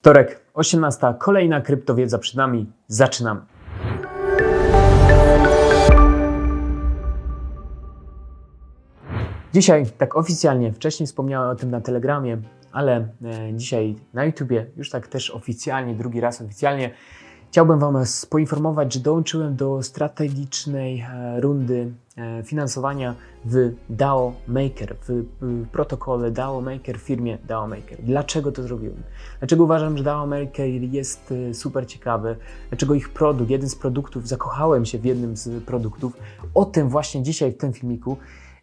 Wtorek, 18. Kolejna kryptowiedza przed nami. Zaczynamy. Dzisiaj, tak oficjalnie, wcześniej wspomniałem o tym na Telegramie, ale e, dzisiaj na YouTubie, już tak też oficjalnie, drugi raz oficjalnie, chciałbym Wam poinformować, że dołączyłem do strategicznej e, rundy finansowania w DAO Maker, w, protokole DAO Maker, firmie DAO Maker. Dlaczego to zrobiłem? Dlaczego uważam, że DAO Maker jest e, super ciekawy? Dlaczego ich produkt, jeden z produktów, zakochałem się w jednym z produktów? O tym właśnie dzisiaj w tym filmiku.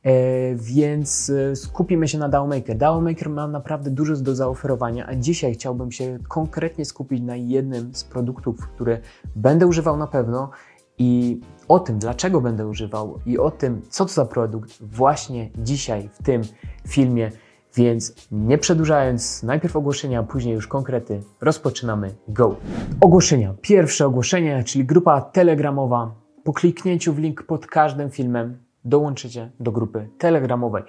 E, więc e, skupimy się na DAO Maker. DAO Maker ma naprawdę dużo do zaoferowania, a dzisiaj chciałbym się konkretnie skupić na jednym z produktów, które będę używał na pewno i o tym, dlaczego będę używał i o tym, co to za produkt, właśnie dzisiaj w tym filmie. Więc nie przedłużając, najpierw ogłoszenia, a później już konkrety. Rozpoczynamy. Go! Ogłoszenia. Pierwsze ogłoszenie, czyli grupa telegramowa. Po kliknięciu w link pod każdym filmem dołączycie do grupy telegramowej.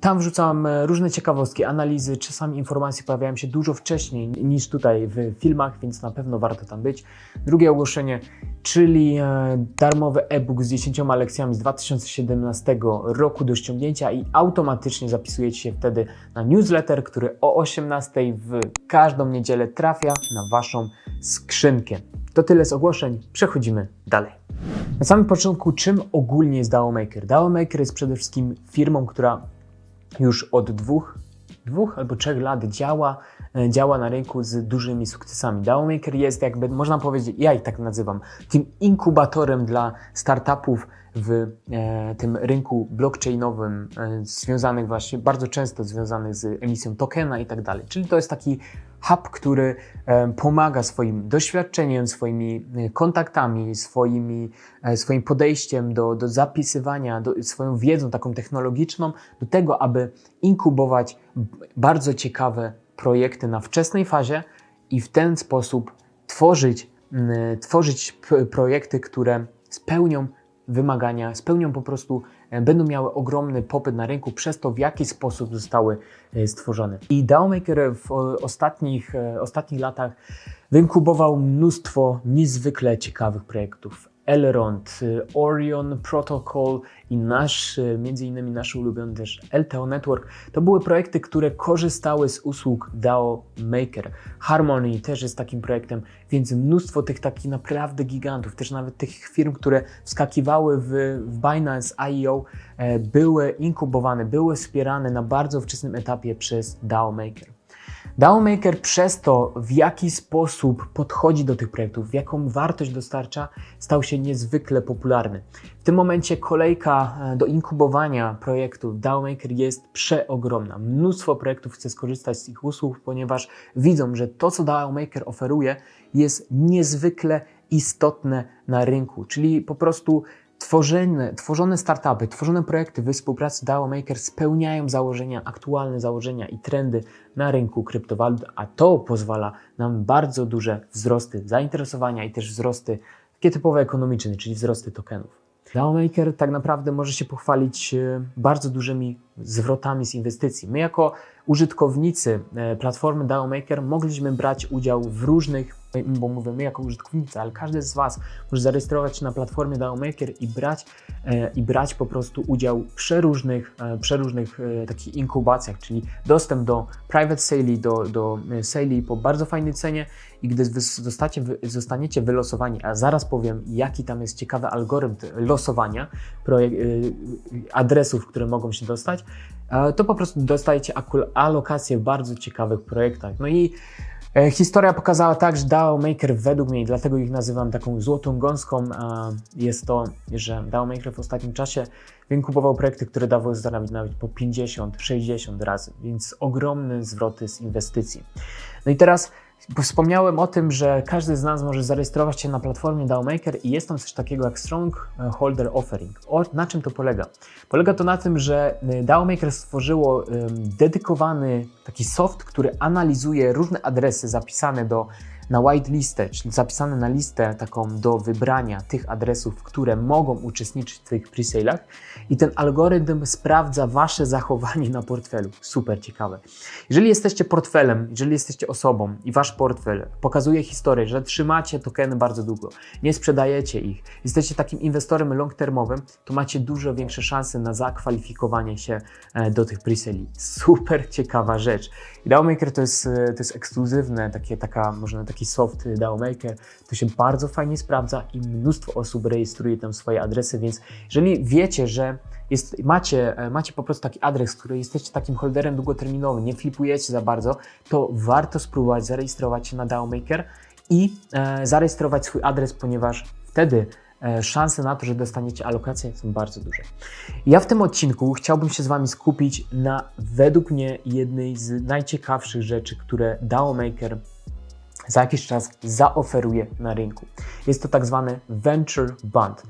Tam wrzucam e, różne ciekawostki, analizy, czasami informacje pojawiają się dużo wcześniej niż tutaj w filmach, więc na pewno warto tam być. Drugie ogłoszenie, czyli e, darmowy e-book z 10 lekcjami z 2017 roku do ściągnięcia i automatycznie zapisujecie się wtedy na newsletter, który o 18 w każdą niedzielę trafia na Waszą skrzynkę. To tyle z ogłoszeń, przechodzimy dalej. Na samym początku, czym ogólnie jest DAO Maker? DAO Maker jest przede wszystkim firmą, która już od dwóch, dwóch albo trzech lat działa, e, działa na rynku z dużymi sukcesami. DAO Maker jest jakby, można powiedzieć, ja ich tak nazywam, tym inkubatorem dla startupów w e, tym rynku blockchainowym, e, związanych właśnie, bardzo często związanych z emisją tokena i tak dalej. Czyli to jest taki hub, który pomaga swoim doświadczeniem, swoimi e, kontaktami, swoimi, e, swoim podejściem do, do zapisywania, do, swoją wiedzą taką technologiczną, do tego, aby inkubować bardzo ciekawe projekty na wczesnej fazie i w ten sposób tworzyć, tworzyć projekty, które spełnią wymagania, spełnią po prostu, będą miały ogromny popyt na rynku przez to, w jaki sposób zostały e, stworzone. I DAO Maker w ostatnich, e, ostatnich latach wyinkubował mnóstwo niezwykle ciekawych projektów. Elrond, y, Orion Protocol i nasz, y, między innymi nasz ulubiony też LTO Network, to były projekty, które korzystały z usług DAO Maker. Harmony też jest takim projektem, więc mnóstwo tych takich naprawdę gigantów, też nawet tych firm, które wskakiwały w, w Binance IEO, e, były inkubowane, były wspierane na bardzo wczesnym etapie przez DAO Maker. DAO Maker przez to, w jaki sposób podchodzi do tych projektów, w jaką wartość dostarcza, stał się niezwykle popularny. W tym momencie kolejka e, do inkubowania projektów DAO Maker jest przeogromna. Mnóstwo projektów chce skorzystać z ich usług, ponieważ widzą, że to, co DAO Maker oferuje, jest niezwykle istotne na rynku, czyli po prostu tworzone, tworzone startupy, tworzone projekty we współpracy DAO Maker spełniają założenia, aktualne założenia i trendy na rynku kryptowalut, a to pozwala nam bardzo duże wzrosty zainteresowania i też wzrosty takie typowe ekonomiczne, czyli wzrosty tokenów. DAO Maker tak naprawdę może się pochwalić e, bardzo dużymi zwrotami z inwestycji. My jako użytkownicy e, platformy DAO Maker mogliśmy brać udział w różnych, bo mówię my jako użytkownicy, ale każdy z Was może zarejestrować się na platformie DAO Maker i brać, e, i brać po prostu udział w przeróżnych, e, przeróżnych e, takich inkubacjach, czyli dostęp do private sali, do, do e, sali po bardzo fajnej cenie i gdy zostacie, zostaniecie wylosowani, a zaraz powiem, jaki tam jest ciekawy algorytm losowania y, adresów, które mogą się dostać, e, to po prostu dostajecie alokację w bardzo ciekawych projektach. No i e, historia pokazała tak, że DAO Maker według mnie, dlatego ich nazywam taką złotą gąską, e, jest to, że DAO Maker w ostatnim czasie wyinkubował projekty, które dawały zarabiać nawet po 50, 60 razy, więc ogromne zwroty z inwestycji. No i teraz Wspomniałem o tym, że każdy z nas może zarejestrować się na platformie DAO Maker i jest tam coś takiego jak Strong Holder Offering. O, na czym to polega? Polega to na tym, że y, DAO Maker stworzyło dedykowany taki soft, który analizuje różne adresy zapisane do na whitelistę, czyli zapisane na listę taką do wybrania tych adresów, które mogą uczestniczyć w tych presalach i ten algorytm sprawdza Wasze zachowanie na portfelu. Super ciekawe. Jeżeli jesteście portfelem, jeżeli jesteście osobą i Wasz portfel pokazuje historię, że trzymacie tokeny bardzo długo, nie sprzedajecie ich, jesteście takim inwestorem long-termowym, to macie dużo większe szanse na zakwalifikowanie się e, do tych presali. Super ciekawa rzecz. I DAOmaker to jest, e, to jest ekskluzywne, takie, taka, można taki soft DAOmaker, to się bardzo fajnie sprawdza i mnóstwo osób rejestruje tam swoje adresy, więc jeżeli wiecie, że jest, macie, e, macie po prostu taki adres, który jesteście takim holderem długoterminowym, nie flipujecie za bardzo, to warto spróbować zarejestrować się na DAOmaker i e, zarejestrować swój adres, ponieważ wtedy e, szanse na to, że dostaniecie alokację są bardzo duże. Ja w tym odcinku chciałbym się z Wami skupić na według mnie jednej z najciekawszych rzeczy, które DAOmaker za jakiś czas zaoferuje na rynku. Jest to tak zwany Venture Band.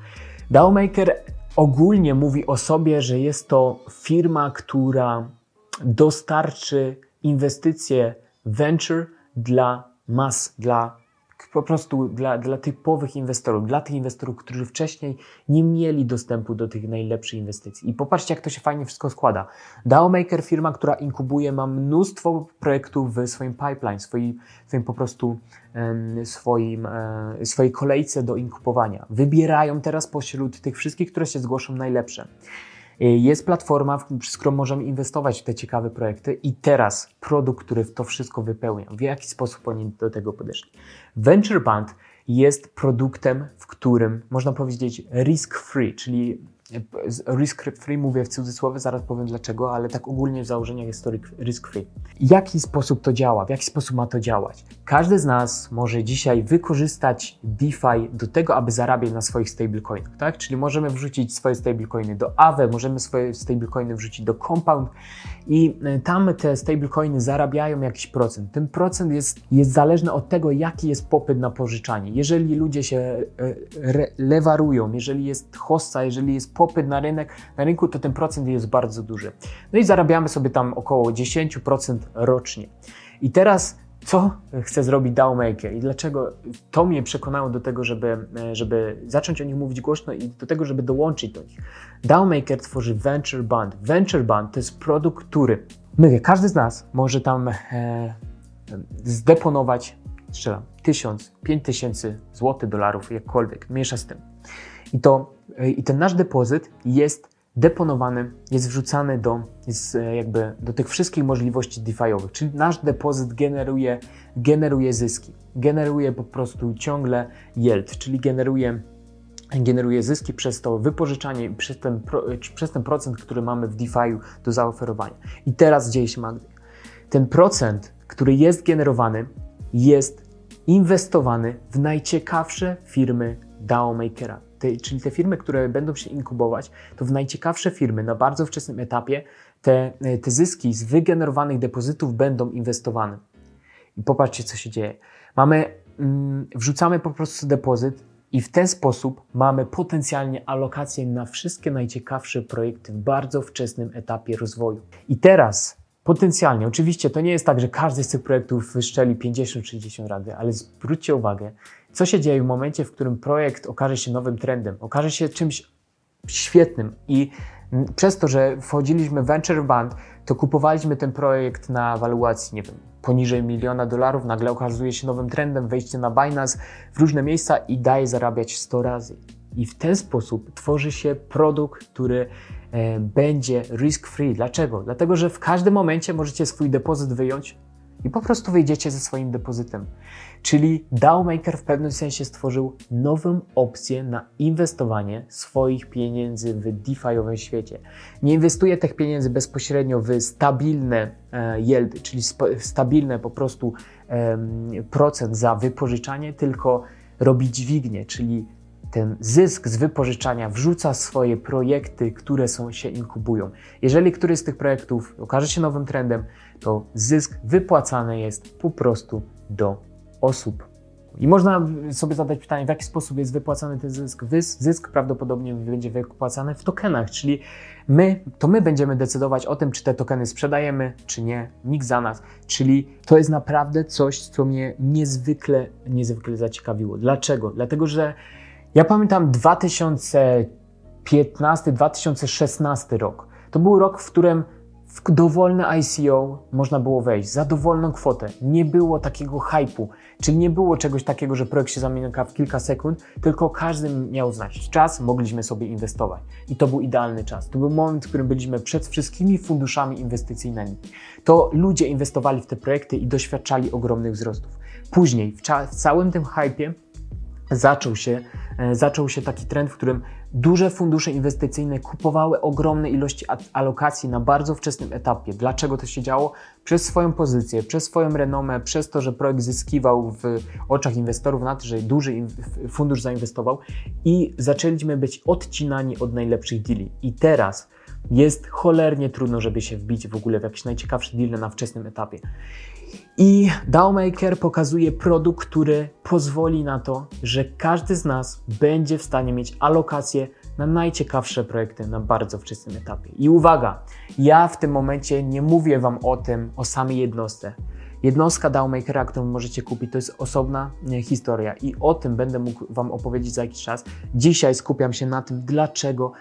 DAOmaker ogólnie mówi o sobie, że jest to firma, która dostarczy inwestycje venture dla mas, dla po prostu dla, dla typowych inwestorów, dla tych inwestorów, którzy wcześniej nie mieli dostępu do tych najlepszych inwestycji. I popatrzcie, jak to się fajnie wszystko składa. DAOmaker, firma, która inkubuje, ma mnóstwo projektów w swoim pipeline, swoim, swoim po prostu swoim, e, swojej kolejce do inkubowania. Wybierają teraz pośród tych wszystkich, które się zgłoszą, najlepsze. Jest platforma, przez którą możemy inwestować w te ciekawe projekty i teraz produkt, który to wszystko wypełnia. W jaki sposób oni do tego podeszli? Venture Band jest produktem, w którym można powiedzieć risk free, czyli e, risk free mówię w cudzysłowie, zaraz powiem dlaczego, ale tak ogólnie w założeniach jest to risk free. Jaki sposób to działa? W jaki sposób ma to działać? Każdy z nas może dzisiaj wykorzystać DeFi do tego, aby zarabiać na swoich stablecoinach, tak? Czyli możemy wrzucić swoje stablecoiny do Aave, możemy swoje stablecoiny wrzucić do Compound i e, tam te stablecoiny zarabiają jakiś procent. Ten procent jest, jest zależny od tego, jaki jest popyt na pożyczanie. Jeżeli ludzie się e, re, lewarują, jeżeli jest hossa, jeżeli jest popyt na rynek, na rynku, to ten procent jest bardzo duży. No i zarabiamy sobie tam około 10% rocznie. I teraz co chce zrobić DAOmaker i dlaczego to mnie przekonało do tego, żeby, e, żeby zacząć o nich mówić głośno i do tego, żeby dołączyć do nich. DAOmaker tworzy Venture Band. Venture Band to jest produkt, który my, każdy z nas może tam e, zdeponować, strzelam, 1000, 5000 zł, dolarów, jakkolwiek, mniejsza z tym. I, to, e, I ten nasz depozyt jest deponowany, jest wrzucany do, jest jakby do tych wszystkich możliwości DeFi'owych, czyli nasz depozyt generuje, generuje zyski, generuje po prostu ciągle yield, czyli generuje, generuje zyski przez to wypożyczanie, przez ten, e, przez ten procent, który mamy w DeFi'u do zaoferowania. I teraz dzieje się Magdy. Ten procent, który jest generowany, jest inwestowany w najciekawsze firmy DAO-makera. Te, czyli te firmy, które będą się inkubować, to w najciekawsze firmy na bardzo wczesnym etapie te, te zyski z wygenerowanych depozytów będą inwestowane. I popatrzcie, co się dzieje. Mamy, mm, wrzucamy po prostu depozyt i w ten sposób mamy potencjalnie alokację na wszystkie najciekawsze projekty w bardzo wczesnym etapie rozwoju. I teraz potencjalnie, oczywiście to nie jest tak, że każdy z tych projektów wyszczeli 50-60 razy, ale zwróćcie uwagę, co się dzieje w momencie, w którym projekt okaże się nowym trendem, okaże się czymś świetnym i przez to, że wchodziliśmy w Venture Band, to kupowaliśmy ten projekt na waluacji, nie wiem, poniżej miliona dolarów, nagle okazuje się nowym trendem, wejście na Binance w różne miejsca i daje zarabiać 100 razy. I w ten sposób tworzy się produkt, który będzie risk-free. Dlaczego? Dlatego, że w każdym momencie możecie swój depozyt wyjąć i po prostu wyjdziecie ze swoim depozytem. Czyli DAOmaker w pewnym sensie stworzył nową opcję na inwestowanie swoich pieniędzy w DeFi'owym świecie. Nie inwestuje tych pieniędzy bezpośrednio w stabilne e, czyli stabilne po prostu em, procent za wypożyczanie, tylko robi dźwignię, czyli ten zysk z wypożyczania wrzuca swoje projekty, które są, się inkubują. Jeżeli któryś z tych projektów okaże się nowym trendem, to zysk wypłacany jest po prostu do osób I można sobie zadać pytanie, w jaki sposób jest wypłacany ten zysk. Zysk prawdopodobnie będzie wypłacany w tokenach, czyli my, to my będziemy decydować o tym, czy te tokeny sprzedajemy, czy nie. Nikt za nas. Czyli to jest naprawdę coś, co mnie niezwykle, niezwykle zaciekawiło. Dlaczego? Dlatego, że ja pamiętam 2015-2016 rok. To był rok, w którym w dowolne ICO można było wejść za dowolną kwotę. Nie było takiego hypu, czyli nie było czegoś takiego, że projekt się zamyka w kilka sekund, tylko każdy miał znać czas, mogliśmy sobie inwestować. I to był idealny czas. To był moment, w którym byliśmy przed wszystkimi funduszami inwestycyjnymi. To ludzie inwestowali w te projekty i doświadczali ogromnych wzrostów. Później, w, w całym tym hypie, zaczął się, e, zaczął się taki trend, w którym duże fundusze inwestycyjne kupowały ogromne ilości alokacji na bardzo wczesnym etapie. Dlaczego to się działo? Przez swoją pozycję, przez swoją renomę, przez to, że projekt zyskiwał w oczach inwestorów na to, że duży fundusz zainwestował i zaczęliśmy być odcinani od najlepszych deali. I teraz jest cholernie trudno, żeby się wbić w ogóle w jakieś najciekawsze deale na wczesnym etapie. I DAOmaker pokazuje produkt, który pozwoli na to, że każdy z nas będzie w stanie mieć alokację na najciekawsze projekty na bardzo wczesnym etapie. I uwaga, ja w tym momencie nie mówię Wam o tym, o samej jednostce. Jednostka DAOmakera, którą możecie kupić, to jest osobna e, historia i o tym będę mógł Wam opowiedzieć za jakiś czas. Dzisiaj skupiam się na tym, dlaczego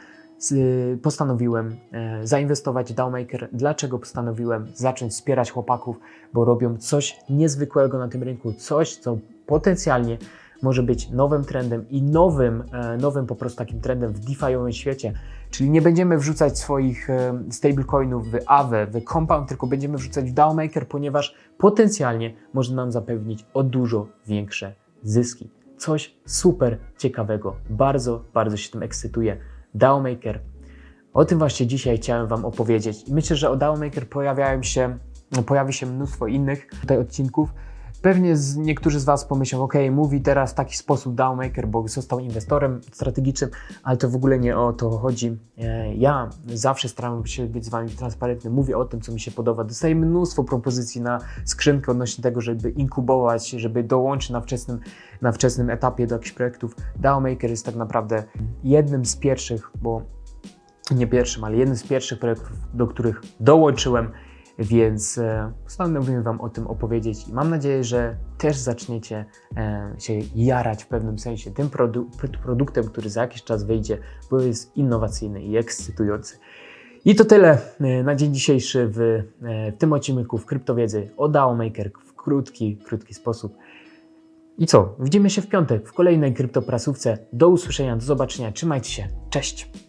postanowiłem e, zainwestować w DAOmaker, dlaczego postanowiłem zacząć wspierać chłopaków, bo robią coś niezwykłego na tym rynku, coś, co potencjalnie może być nowym trendem i nowym, e, nowym po prostu takim trendem w DeFi'owym świecie. Czyli nie będziemy wrzucać swoich e, stablecoinów w Aave, w Compound, tylko będziemy wrzucać w DAOmaker, ponieważ potencjalnie może nam zapewnić o dużo większe zyski. Coś super ciekawego. Bardzo, bardzo się tym ekscytuję. DAOmaker. O tym właśnie dzisiaj chciałem Wam opowiedzieć. Myślę, że o DAOmaker pojawiają się, pojawi się mnóstwo innych tutaj odcinków. Pewnie z, niektórzy z Was pomyślą, ok, mówi teraz w taki sposób DAOmaker, bo został inwestorem strategicznym, ale to w ogóle nie o to chodzi. E, Ja zawsze staram się być z Wami transparentny, mówię o tym, co mi się podoba. Dostaję mnóstwo propozycji na skrzynkę odnośnie tego, żeby inkubować, żeby dołączyć na wczesnym, na wczesnym etapie do jakichś projektów. DAOmaker jest tak naprawdę jednym z pierwszych, bo nie pierwszym, ale jednym z pierwszych projektów, do których dołączyłem, więc e, postanowiłem Wam o tym opowiedzieć i mam nadzieję, że też zaczniecie e, się jarać w pewnym sensie tym produ- produktem, który za jakiś czas wyjdzie, bo jest innowacyjny i ekscytujący. I to tyle e, na dzień dzisiejszy w, w tym odcinku w Kryptowiedzy o DAOmaker w krótki, krótki sposób. I co? Widzimy się w piątek w kolejnej kryptoprasówce. Do usłyszenia, do zobaczenia. Trzymajcie się. Cześć!